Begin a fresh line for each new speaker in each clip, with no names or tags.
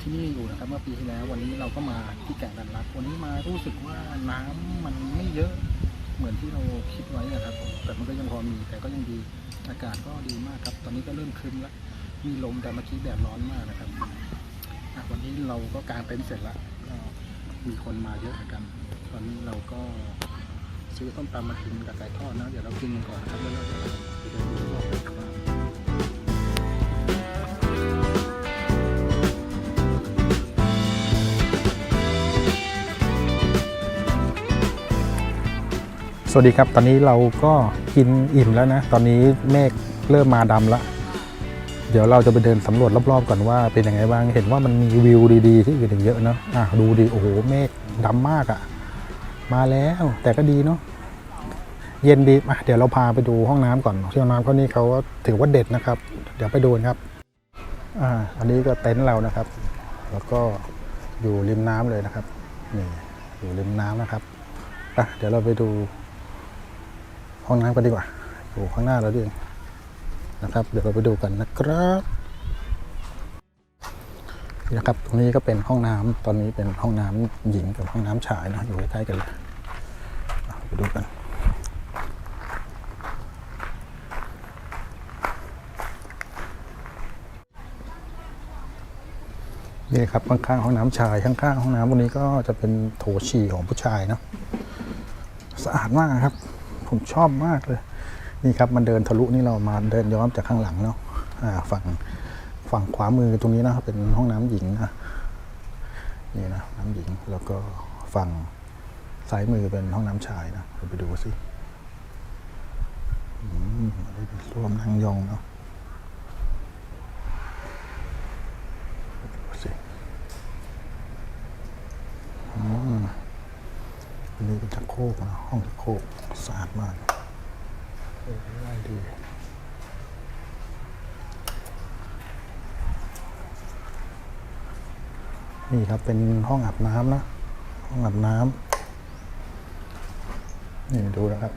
ที่นี่อยู่นะครับ เมื่อปีที่แล้ววันนี้เราก็มาที่แก่งลานรักวันนี้มารู้สึกว่าน้ำมันไม่เยอะเหมือนที่เราคิดไว้นะครับผมแต่มันก็ยังพอมีแต่ก็ยังดีอากาศก็ดีมากครับ ตอนนี้ก็เริ่มครึ้มแล้วมีลมแต่เมื่อกี้แดดร้อนมากนะครับวันนี้เราก็กางเต็นท์เสร็จแล้วมีคนมาเยอะเหมือนกัน ตอนนี้เราก็ซื้อต้มตำมากินกับไก่ทอดนะ เดี๋ยวเรากินกันก่อนนะครับแล้วเราจะไปเดินดูรอบ สวัสดีครับ ตอนนี้เราก็กินอิ่มแล้วนะ ตอนนี้เมฆเริ่มมาดำแล้วเดี๋ยวเราจะไปเดินสำรวจรอบๆก่อนว่าเป็นยังไงบ้าง เห็นว่ามันมีวิวดีๆ ที่อื่นอีกเยอะเนะอะดูดิโอ้โหเมฆดำมากอะ่ะ มาแล้วแต่ก็ดีเนาะเย็นดีอะเดี๋ยวเราพาไปดูห้องน้ำก่อนที่ห้องน้ำเขานี่เขาถือว่าเด็ดนะครับ เดี๋ยวไปดูนครับ อ่า อันนี้ก็เต็นท์เรานะครับ แล้วก็อยู่ริมน้ำเลยนะครับนี่อยู่ริมน้ำนะครับอะเดี๋ยวเราไปดู ห้องน้ำกันดีกว่าอยู่ข้างหน้าเราดินะครับ เดี๋ยวเราไปดูกันนะครับนะครับ ตรงนี้ก็เป็นห้องน้ำตอนนี้เป็นห้องน้ำหญิงกับห้องน้ำชายนะอยู่ใกล้ๆกันเลยไปดูกันนี่ครับข้างๆห้องน้ำชายข้างๆห้องน้ำวันนี้ก็จะเป็นโถฉี่ของผู้ชายเนาะสะอาดมากครับ ผมชอบมากเลย นี่ครับมันเดินทะลุนี่เรามาเดินย้อนจากข้างหลังเนาะฝั่งฝั่งขวามือตรงนี้นะครับเป็นห้องน้ำหญิงนะนี่นะน้ำหญิงแล้วก็ฝั่งซ้ายมือเป็นห้องน้ำชายนะเราไปดูสิอืมอันนี้เป็นร่วมนั่งยองเนาะไปดูสิอืม อั นี้เป็นชักโครกนะห้องชักโครกสะอาดมากเออได้ดีนี่ครับเป็นห้องอาบน้ำนะ ห้องอาบน้ำนี่ดูนะครับ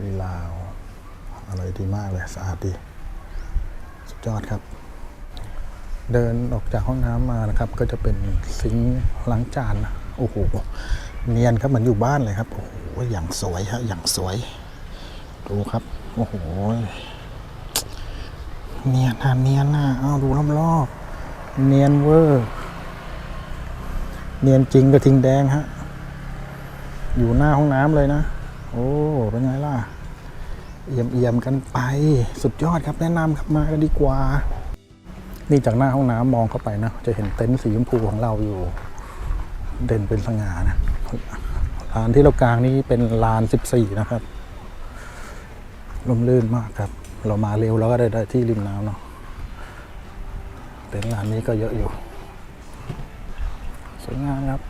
รีลาว อะไรดีมากเลย สะอาดดี สุดยอดครับ เดินออกจากห้องน้ำมานะครับ ก็จะเป็นซิงค์ล้างจานนะโอ้โหเนียนครับเหมือนอยู่บ้านเลยครับโอ้โหอย่างสวยฮะอย่างสวย ดูครับโอ้โหเนียนนะเนียนนะเอาดูรอบๆเนียนเวอร์ เนียนจริงกระทิงแดงฮะอยู่หน้าห้องน้ำเลยนะ โอ้เป็นไงล่ะเอี่ยมเอี่ยมๆกันไป สุดยอดครับแนะนำครับมากันดีกว่า นี่จากหน้าห้องน้ำมองเข้าไปนะ จะเห็นเต็นท์สีชมพูของเราอยู่ เด่นเป็นสง่านะลานที่เรากลางนี้เป็นลาน 14 นะครับลมลื่นมากครับ เรามาเร็วเราก็ได้ได้ที่ริมน้ำเนาะเต็นท์ลานนี้ก็เยอะอยู่ สวยงามครับ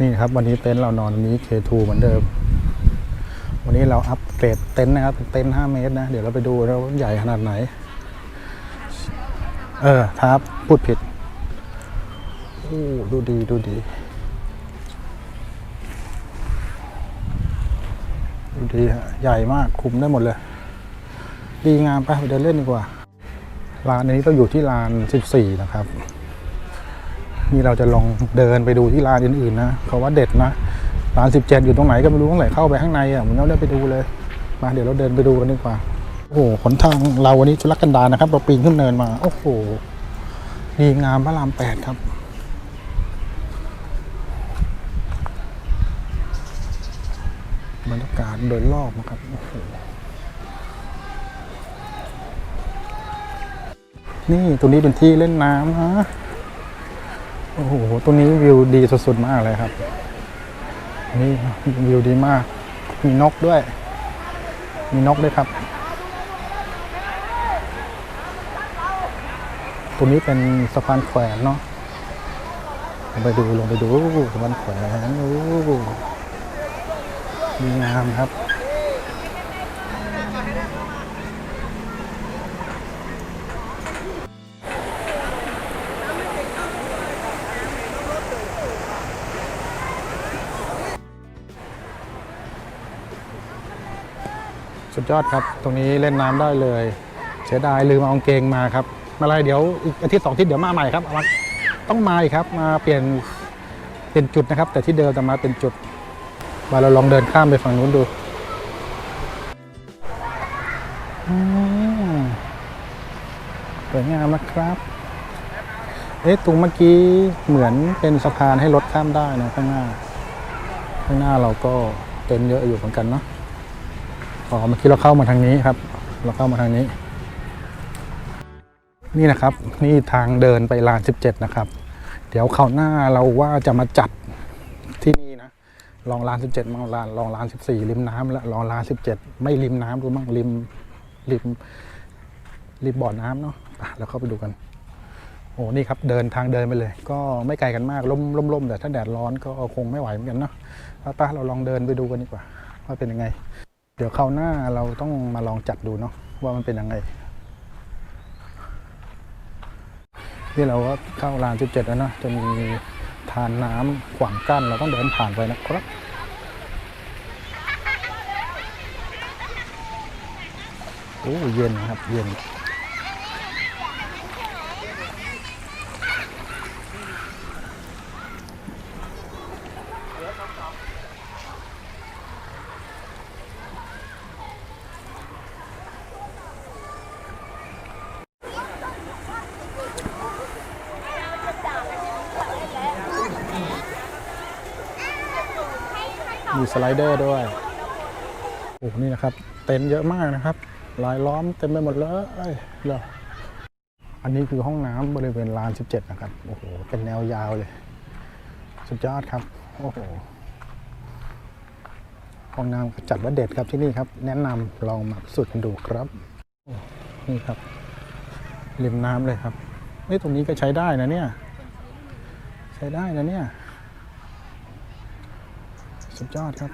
นี่ครับวันนี้เต็นท์เรานอนอันนี้ K2 เหมือนเดิม วันนี้เราอัปเกรดเต็นท์นะครับเป็นต็นท์5เมตรนะ เดี๋ยวเราไปดูแล้วาใหญ่ขนาดไหน เออทับพูดผิดโอ้ดูดีดูดี ดูดีฮะใหญ่มากคุมได้หมดเลย ดีงามไปไปเดินเล่นดีกว่าลานนี้ต้องอยู่ที่ลาน 14 นะครับ นี่เราจะลองเดินไปดูที่ร้านอื่นๆนะเขาว่าเด็ดนะร้าน17อยู่ตรงไหนก็ไม่รู้ตั้งแต่เข้าไปข้างในอะผมยังไม่ได้ไปดูเลยมาเดี๋ยวเราเดินไปดูกันดีกว่า โอ้โหขนทางเราวันนี้ชุลักกันดารนะครับ เราปีนขึ้นเนินมา โอ้โหดีงามพระรามแปดครับบรรยากาศโดยรอบนะครับโอ้โหนี่ตรงนี้เป็นที่เล่นน้ำนะ โอ้โหตรงนี้วิวดีสุดๆมากเลยครับ นี่วิวดีมาก มีนกด้วย มีนกด้วยครับ ตรงนี้เป็นสะพานแขวนเนาะลงไปดูลงไปดูสะพานแขวนโอ้ดีงามครับ ยอดครับ ตรงนี้เล่นน้ำได้เลย เสียดายลืมเอากางเกงมาครับไมาเลยเดี๋ยวอีกอาทิตย์สองอาทิตย์เดี๋ยวมาใหม่ครับมาต้องมาอีกครับมาเปลี่ยนเปลี่ยนจุดนะครับ แต่ที่เดิมแต่มาเป็นจุดมาเราลองเดินข้ามไปฝั่งนู้นดูสวยงามนะครับ เอ๊ะตรงเมื่อกี้เหมือนเป็นสะพานให้รถข้ามได้นะข้างหน้า ข้างหน้าเราก็เต็นเยอะอยู่เหมือนกันเนาะ อ๋อเมื่อกี้เราเข้ามาทางนี้ครับ เราเข้ามาทางนี้ นี่นะครับ นี่ทางเดินไปลาน 17 นะครับ เดี๋ยวคราวหน้าเราว่าจะมาจัดที่นี่นะ ลองลาน 17มั่งลานลองลาน 14 ริมน้ำแล้วลองลาน 17 ไม่ริมน้ำดูมั่งริมริมริมบ่อน้ำเนาะอะเราเข้าไปดูกันโอ้นี่ครับเดินทางเดินไปเลย ก็ไม่ไกลกันมากร่มร่มร่มแต่ถ้าแดดร้อนก็คงไม่ไหวเหมือนกันเนาะป้าป้าเราลองเดินไปดูกันดีกว่าว่าเป็นยังไง เดี๋ยวคราวหน้าเราต้องมาลองจัดดูเนาะว่ามันเป็นยังไงนี่เราก็เข้าลาน 17 แล้วนะจะมีทานน้ำขวางกั้นเราต้องเดินผ่านไปนะครับโอ้เย็นครับเย็น ไลเดอร์ด้วยโอ้โหนี่นะครับ เต็นท์เยอะมากนะครับลายล้อมเต็มไปหมดเลยเหรออันนี้คือห้องน้ำบริเวณลาน 17 นะครับ โอ้โห เป็นแนวยาวเลย สุดยอดครับ โอ้โห ห้องน้ำจัดว่าเด็ดครับที่นี่ครับ แนะนำลองมาสูจน์กันดูครับนี่ครับ ริมน้ำเลยครับเฮ้ยตรงนี้ก็ใช้ได้นะเนี่ย ใช้ได้นะเนี่ย สุดยอดครับ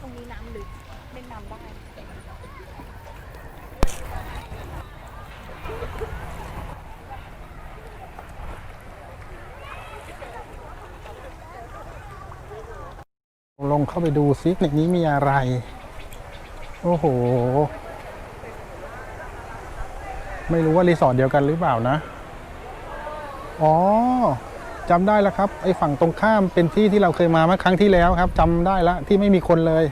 ตรงนี้น้ำลึกเล่นน้ำได้
ลงเข้าไปดูซิในนี้มีอะไร โอ้โห ไม่รู้ว่ารีสอร์ทเดียวกันหรือเปล่านะ อ๋อจำได้แล้วครับ ไอ้ฝั่งตรงข้ามเป็นที่ที่เราเคยมาเมื่อครั้งที่แล้วครับจำได้แล้วที่ไม่มีคนเลย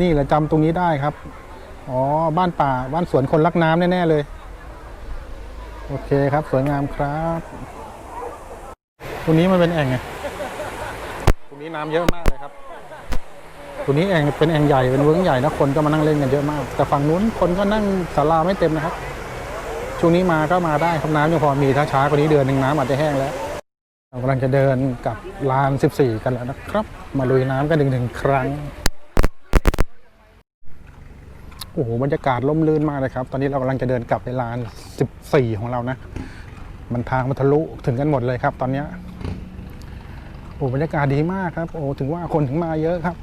นี่แหละจำตรงนี้ได้ครับ อ๋อ บ้านป่าบ้านสวนคนรักน้ำแน่ๆเลย โอเคครับ สวยงามครับ ตรงนี้มันเป็นแอ่งไง ตรงนี้น้ำเยอะมาก ตรงนี้แองเป็นแองใหญ่เป็นเวิ้งใหญ่นะคนก็มานั่งเล่นกันเยอะมาก แต่ฝั่งนู้นคนก็นั่งศาลาไม่เต็มนะครับ ช่วงนี้มาก็มาได้ครับน้ำยังพอมีถ้าช้ากว่านี้เดือนหนึ่งน้ำอาจจะแห้งแล้วเรากำลังจะเดินกลับลาน 14 กันแล้วนะครับ มาลุยน้ำกันหนึ่งหนึ่งครั้งโอ้โหบรรยากาศร่มรื่นมากเลยครับ ตอนนี้เรากำลังจะเดินกลับไปลาน 14 ของเรานะ มันทางมันทะลุถึงกันหมดเลยครับ ตอนเนี้โอ้บรรยากาศดีมากครับ โอ้ถึงว่าคนถึงมาเยอะครับ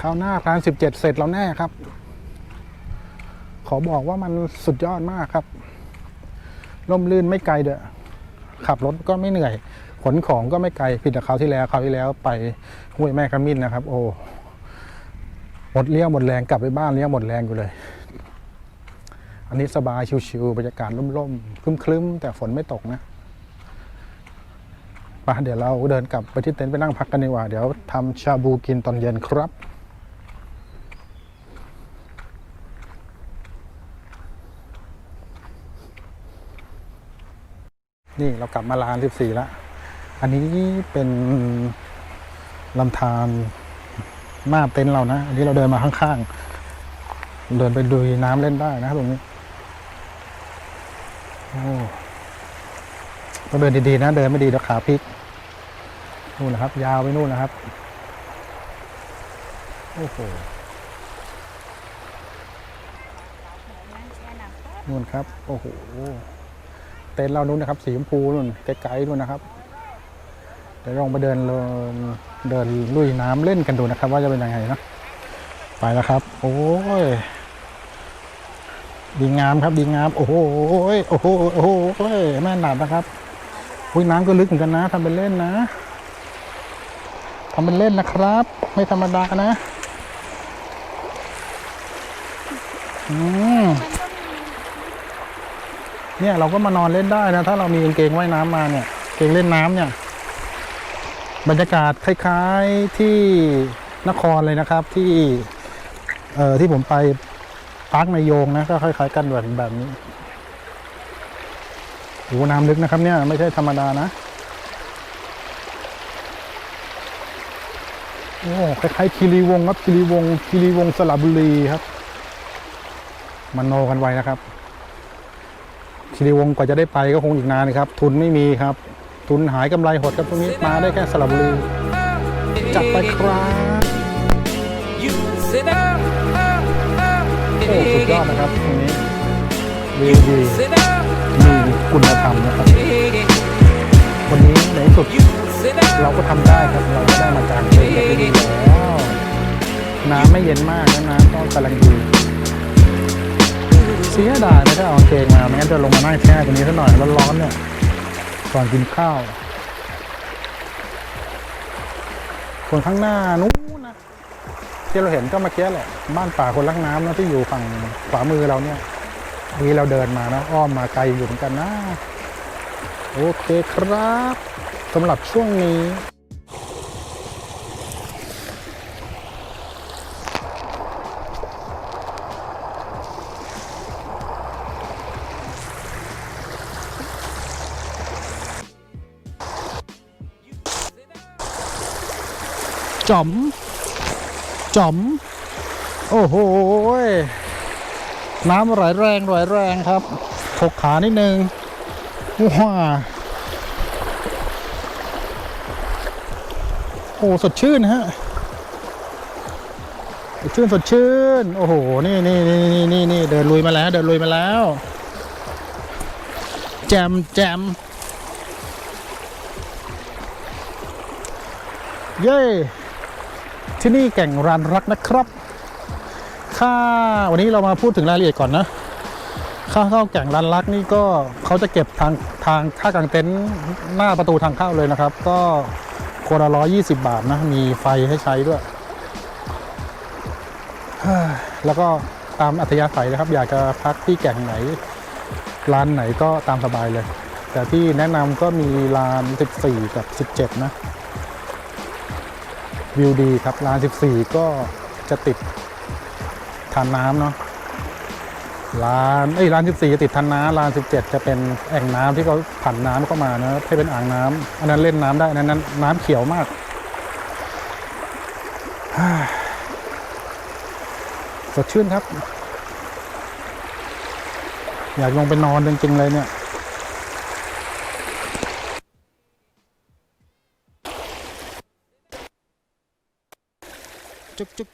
คราวหน้าร้านสิบเจ็ดเสร็จแล้วแน่ครับ ขอบอกว่ามันสุดยอดมากครับล่มลื่นไม่ไกลเด้อขับรถก็ไม่เหนื่อย ขนของก็ไม่ไกลผิดจากคราวที่แล้วคราวที่แล้วไปห้วยแม่ขมิ้นนะครับ โอ้หมดเลี้ยวหมดแรงกลับไปบ้านเลี้ยวหมดแรงอยู่เลย อันนี้สบายชิวๆบรรยากาศร่มๆคลึ้มๆแต่ฝนไม่ตกนะไปเดี๋ยวเราเดินกลับไปที่เต็นท์ไปนั่งพักกันดีกว่า เดี๋ยวทำชาบูกินตอนเย็นครับ นี่เรากลับมาลาน14แล้วอันนี้เป็นลำธารหน้าเต็นท์เรานะ อันนี้เราเดินมาข้างๆ เดินไปดูน้ำเล่นได้นะตรงนี้โอ้ต้องเดินดีๆนะ เดินไม่ดีเดี๋ยวขาพลิกนู่นนะครับ ยาวไปนู่นนะครับ โอ้โหนู่นครับ โอ้โห เต็นท์เรานู้นนะครับ สีชมพูนู่นไกลๆนู่นนะครับเดี๋ยวลองไปเดินลงเดินลุยน้ำเล่นกันดูนะครับ ว่าจะเป็นยังไงนะไปแล้วครับ โอ้ยดีงามครับดีงามโอ้โหโอ้โหโอ้โหแม่หนัดนะครับอุ้ยน้ำก็ลึกเหมือนกันนะทำเป็นเล่นนะทำเป็นเล่นนะครับ ไม่ธรรมดานะ อืม เนี่ยเราก็มานอนเล่นได้นะ ถ้าเรามีกางเกงว่ายน้ำมาเนี่ยเกงเล่นน้ำเนี่ย บรรยากาศคล้ายๆที่นครเลยนะครับที่เอ่อที่ผมไปปาร์คนายโยงนะก็คล้ายๆกันแบบแบบนี้โอ้น้ำลึกนะครับเนี่ยไม่ใช่ธรรมดานะโอ้คล้ายๆคีรีวงครับคีรีวงคีรีวงสระบุรีครับ มันโนกันไว้นะครับ คีรีวงกว่าจะได้ไปก็คงอีกนานนะครับ ทุนไม่มีครับ ทุนหายกำไรหดครับตรงนี้มาได้แค่สระบุรีจัดไปครับโอ้สุดยอดนะครับตรงนี้วิวดีมีคุณธรรมนะครับวันนี้ในสุดเราก็ทำได้ครับเราก็ได้มากางเต็นท์กันที่นี่แล้วน้ำไม่เย็นมากนะน้ำก็กำลังดี สียดายไม่ได้เอาเกงมาไม่งั้นจะลงมานั่งแช่ตรงนี้สักหน่อยร้อนๆเนี่ยก่อนกินข้าวส่วนข้างหน้านู้นนะที่เราเห็นก็มื่อกี้แหละบ้านป่าคนรักน้ำนะที่อยู่ฝั่งขวามือเราเนี่ยนี่เราเดินมานะอ้อมมาไกลอยู่เหมือนกันนะ โอเคครับสำหรับช่วงนี้ จอมจอม โอ้โหน้ำไหลแรงไหลแรงครับถกขานิดนึงว้าโอ้สดชื่นฮะสดชื่นสดชื่น โอ้โห นี่นี่นี่นี่นี่นี่เดินลุยมาแล้ว เดินลุยมาแล้ว แจมแจมเย้ ที่นี่แก่งรานรักนะครับ ค่าวันนี้เรามาพูดถึงรายละเอียดก่อนนะ ค่าเข้าแก่งรานรักนี่ก็เขาจะเก็บทางทางค่ากางเต็นท์หน้าประตูทางเข้าเลยนะครับ ก็คนละร้อยี่สิบบาทนะ มีไฟให้ใช้ด้วยเฮ้ยแล้วก็ตามอัธยาศัยนะครับ อยากจะพักที่แก่งไหน ร้านไหนก็ตามสบายเลย แต่ที่แนะนำก็มีร้าน 14 กับ 17 นะ วิวดีครับร้าน 14 ก็จะติดทานน้ำเนาะร้านเอ้ยร้าน 14 จะติดทานน้ำร้าน 17 จะเป็นแอ่งน้ำที่เขาผันน้ำเข้ามานะให้เป็นอ่างน้ำอันนั้นเล่นน้ำได้อันนั้นน้ำเขียวมากสดชื่นครับ อยากลงไปนอนจริงๆเลยเนี่ย จุก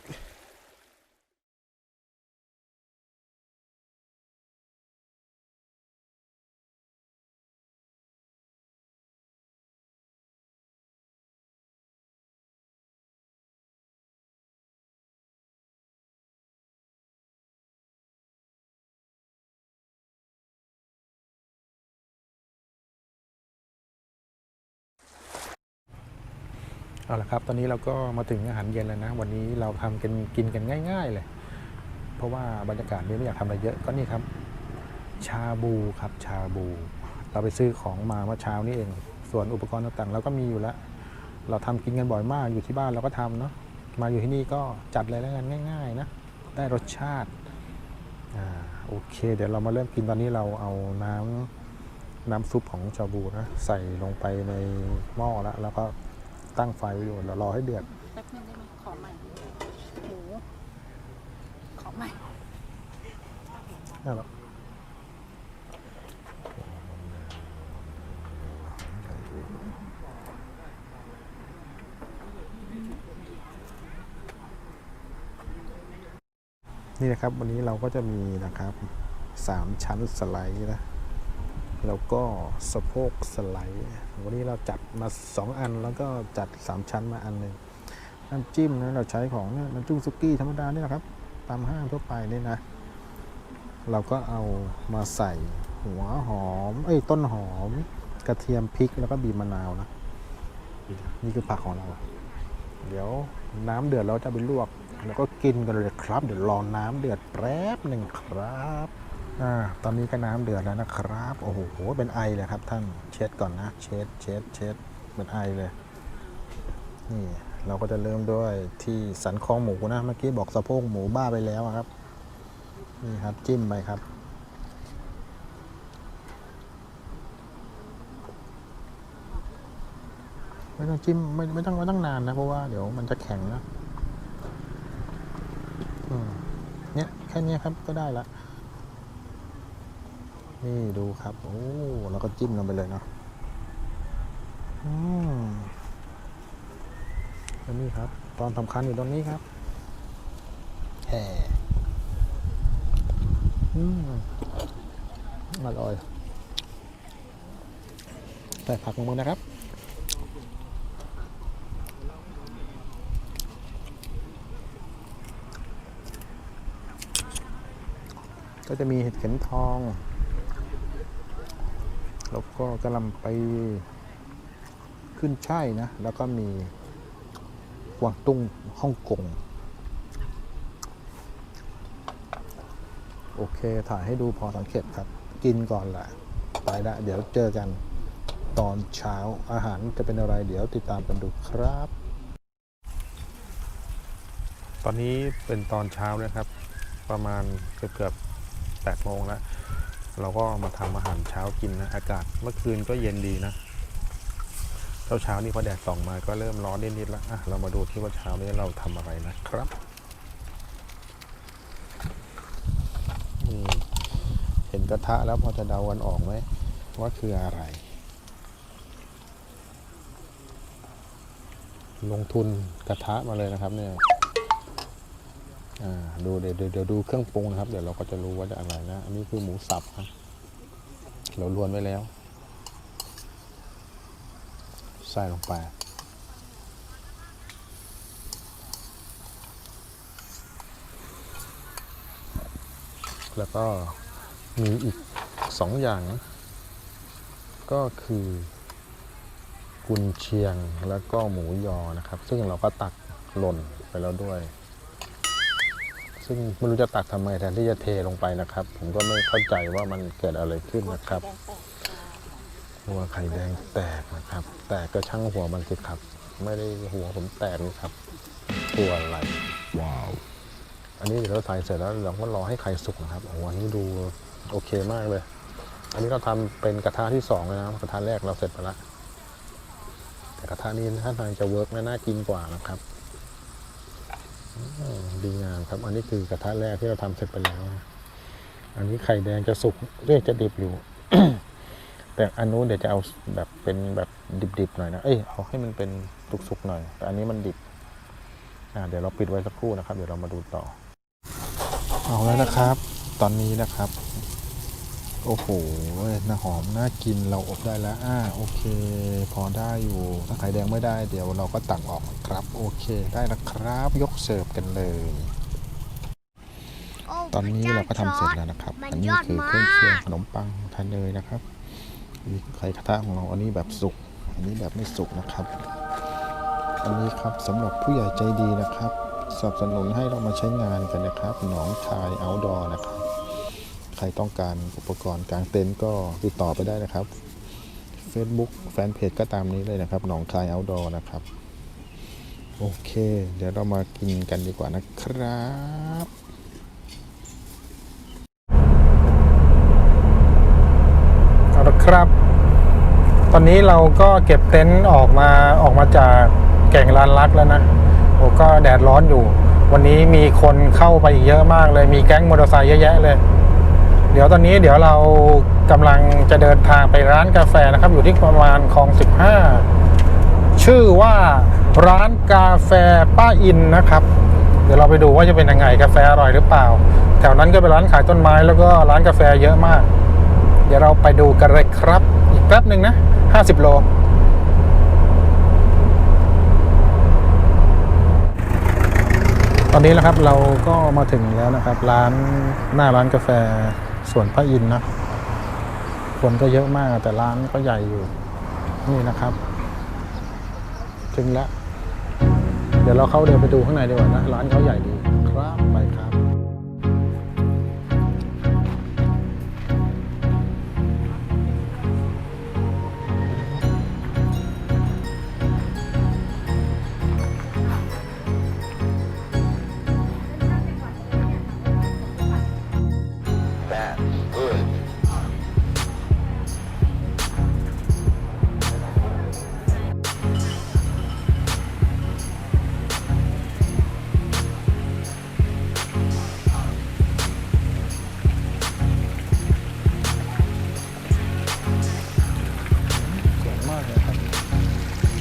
เอาละครับ ตอนนี้เราก็มาถึงอาหารเย็นแล้วนะ วันนี้เราทำกันกินกันง่าย ๆ เลย เพราะว่าบรรยากาศนี้ไม่อยากทำอะไรเยอะ ก็นี่ครับ ชาบูครับ ชาบู เราไปซื้อของมาเมื่อเช้านี่เอง ส่วนอุปกรณ์ต่างๆเราก็มีอยู่แล้ว เราทำกินกันบ่อยมาก อยู่ที่บ้านเราก็ทำเนาะ มาอยู่ที่นี่ก็จัดเลยแล้วกันง่าย ๆ นะ ได้รสชาติ อ่า โอเค เดี๋ยวเรามาเริ่มกินตอนนี้เราเอาน้ำน้ำซุปของชาบูนะ ใส่ลงไปในหม้อแล้ว แล้วก็ ตั้งไฟไว้อยู่แล้วรอให้เดือด
แป๊บนึงได้ไหมขอใหม่หมูขอใหม่
นั่นแหละนี่นะครับวันนี้เราก็จะมีนะครับสามชั้นสไลด์นะ แล้วก็สะโพกสไลด์วันนี้เราจัดมาสองอันแล้วก็จัดสามชั้นมาอันหนึ่งน้ำจิ้มนะเราใช้ของนี่ยน้ำจิ้มซุกี้ธรรมดาเนี่ยแหละครับ ตามห้างทั่วไปนี่นะ เราก็เอามาใส่หัวหอม เอ้ยต้นหอม กระเทียมพริกแล้วก็บีบมะนาวนะ นี่คือผักของเรา เดี๋ยวน้ำเดือดเราจะไปลวก แล้วก็กินกันเลยครับ เดี๋ยวรอน้ำเดือดแป๊บหนึ่งครับ อ่าตอนนี้ก็น้ำเดือดแล้วนะครับ โอ้โห เป็นไอเลยครับท่าน เช็ดก่อนนะ เช็ด เช็ด เช็ด เป็นไอเลย นี่ เราก็จะเริ่มด้วยที่สันคอหมูนะ เมื่อกี้บอกสะโพกหมูบ้าไปแล้วครับ นี่ครับ จิ้มไปครับ ไม่ต้องจิ้ม ไม่ไม่ต้องไม่ต้องนานนะ เพราะว่าเดี๋ยวมันจะแข็งนะเนี่ยแค่เนี้ยครับก็ได้ละ นี่ดูครับ โอ้แล้วก็จิ้มลงไปเลยเนาะอืมแล้วนี่ครับ ตอนสำคัญอยู่ตรงนี้ครับแห่อืมอร่อยใส่ผักลงไปนะครับก็จะมีเห็ดเข็มทอง แล้วก็กระหลำไปขึ้นช่ายนะ แล้วก็มีกวางตุ้งฮ่องกง โอเค ถ่ายให้ดูพอสังเกตครับ กินก่อนแหละ ไปละเดี๋ยวเจอกันตอนเช้าอาหารจะเป็นอะไรเดี๋ยวติดตามกันดูครับ ตอนนี้เป็นตอนเช้าเลยครับ ประมาณเกือบเกือบแปดโมงแล้ว เราก็มาทำอาหารเช้ากินนะ อากาศเมื่อคืนก็เย็นดีนะ เช้าเช้านี่พอแดดส่องมาก็เริ่มร้อนนิดๆแล้วอะเรามาดูที่ว่าเช้านี้เราทำอะไรนะครับนี่เห็นกระทะแล้วพอจะเดากันออกไหมว่าคืออะไร ลงทุนกระทะมาเลยนะครับเนี่ย ดูเดี๋ยวเดี๋ยวดูเครื่องปรุงนะครับ เดี๋ยวเราก็จะรู้ว่าจะอะไรนะ อันนี้คือหมูสับครับเราลวนไว้แล้ว ใส่ลงไปแล้วก็มีอีกสองอย่าง ก็คือกุนเชียงแล้วก็หมูยอนะครับ ซึ่งเราก็ตักหล่นไปแล้วด้วย ซึ่งไม่รู้จะตักทำไมแทนที่จะเทลงไปนะครับ ผมก็ไม่เข้าใจว่ามันเกิดอะไรขึ้นนะครับหัวไข่แดงแตกนะครับ แตกก็ช่างหัวมันสิครับ ไม่ได้หัวผมแตกนี่ครับตัวอะไรว้าวอันนี้เดี๋ยวเราใส่เสร็จแล้วเราก็รอให้ไข่สุกนะครับโอ้โหอันนี้ดูโอเคมากเลย อันนี้เราทำเป็นกระทะที่สองเลยนะกระทะแรกเราเสร็จไปแล้วแต่กระทะนี้ถ้าทางจะเวิร์กน่ากินกว่านะครับอืม ดีงามครับ อันนี้คือกระทะแรกที่เราทำเสร็จไปแล้ว อันนี้ไข่แดงจะสุกเรียกจะดิบอยู่ แต่อันนู้นเดี๋ยวจะเอาแบบเป็นแบบดิบๆหน่อยนะ เอ้ยเอาให้มันเป็นสุกๆหน่อย แต่อันนี้มันดิบ อ่าเดี๋ยวเราปิดไว้สักครู่นะครับ เดี๋ยวเรามาดูต่อ เอาแล้วนะครับ ตอนนี้นะครับ โอ้โหน่าหอมน่ากินเราอบได้แล้วอ่าโอเค พอได้อยู่ ถ้าไข่แดงไม่ได้เดี๋ยวเราก็ตักออกครับ โอเคได้แล้วครับ ยกเสิร์ฟกันเลย
โอ้
ตอนนี้เราก็ทำเสร็จ
พะ
แล้วนะครับ
มัน
อันนี้
ยอด
คือ
มาก
เครื่องเคียงขนมปังทานเนยนะครับมีไข่กระทะของเราอันนี้แบบสุก อันนี้แบบไม่สุกนะครับ อันนี้ครับสำหรับผู้ใหญ่ใจดีนะครับสนับสนุนให้เรามาใช้งานกันนะครับ หนองชายเอาดอนะครับ ใครต้องการอุปกรณ์กางเต็นท์ก็ติดต่อไปได้นะครับ Facebook แฟนเพจก็ตามนี้เลยนะครับ หนองคายเอาดอนะครับ โอเค เดี๋ยวเรามากินกันดีกว่านะครับเอาละครับ ตอนนี้เราก็เก็บเต็นท์ออกมาออกมาจากแก่งลานลักแล้วนะโอ้ก็แดดร้อนอยู่ วันนี้มีคนเข้าไปอีกเยอะมากเลยมีแก๊งมอเตอร์ไซค์เยอะแยะเลย เดี๋ยวตอนนี้เดี๋ยวเรากำลังจะเดินทางไปร้านกาแฟนะครับ อยู่ที่ประมาณคลอง 15 ชื่อว่าร้านกาแฟป้าอินนะครับ เดี๋ยวเราไปดูว่าจะเป็นยังไงกาแฟอร่อยหรือเปล่า แถวนั้นก็เป็นร้านขายต้นไม้แล้วก็ร้านกาแฟเยอะมาก เดี๋ยวเราไปดูกันเลยครับ อีกแป๊บหนึ่งนะ 50 โลตอนนี้นะครับเราก็มาถึงแล้วนะครับ ร้านหน้าร้านกาแฟ ส่วนพระอินทร์นะ คนก็เยอะมากแต่ร้านก็ใหญ่อยู่ นี่นะครับ ถึงแล้ว เดี๋ยวเราเข้าเดินไปดูข้างในดีกว่านะ ร้านเขาใหญ่ดี ครับไปครับ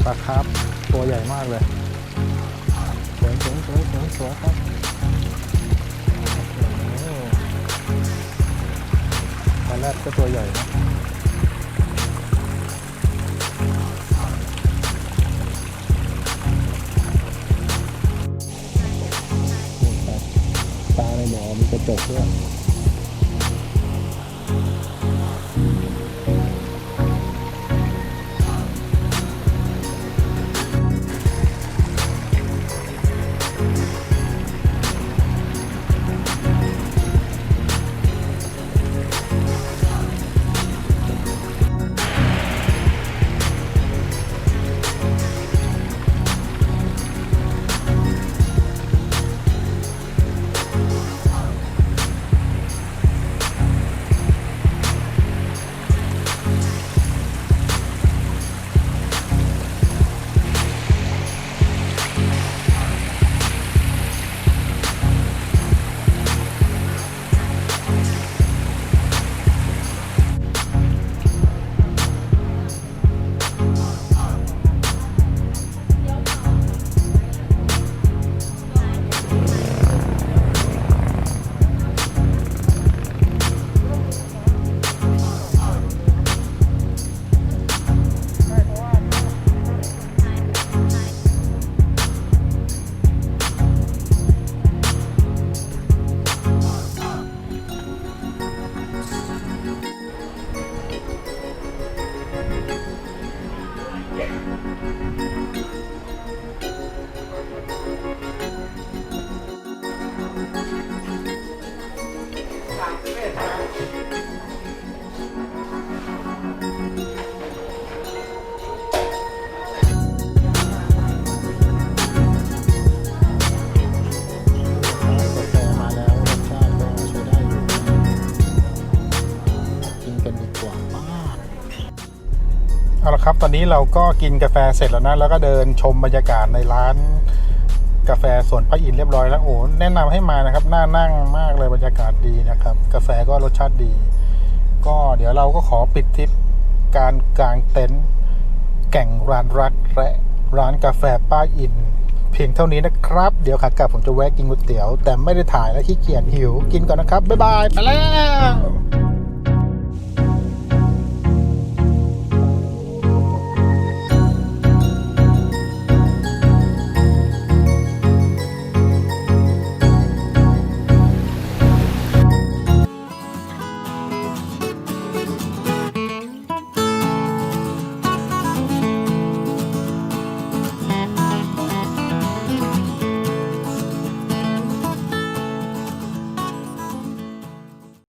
ปลาครับตัวใหญ่มากเลย สวยสวยสวยสวยสวยครับปลาแรดก็ตัวใหญ่นะนี่ครับปลาในบ่อมีกระจกด้วย ตอนนี้เราก็กินกาแฟเสร็จแล้วนะแล้วก็เดินชมบรรยากาศในร้านกาแฟสวนพระอินเรียบร้อยแล้วโอ้แนะนำให้มานะครับน่านั่งมากเลยบรรยากาศดีนะครับ กาแฟก็รสชาติดี ก็เดี๋ยวเราก็ขอปิดทริปการกางเต็นท์แก่งร้านรักและร้านกาแฟป้าอิน เพียงเท่านี้นะครับ เดี๋ยวขากลับผมจะแวะกินก๋วยเตี๋ยว แต่ไม่ได้ถ่ายแล้วขี้เกียจหิว กินก่อนนะครับ บ๊ายบาย ไปแล้ว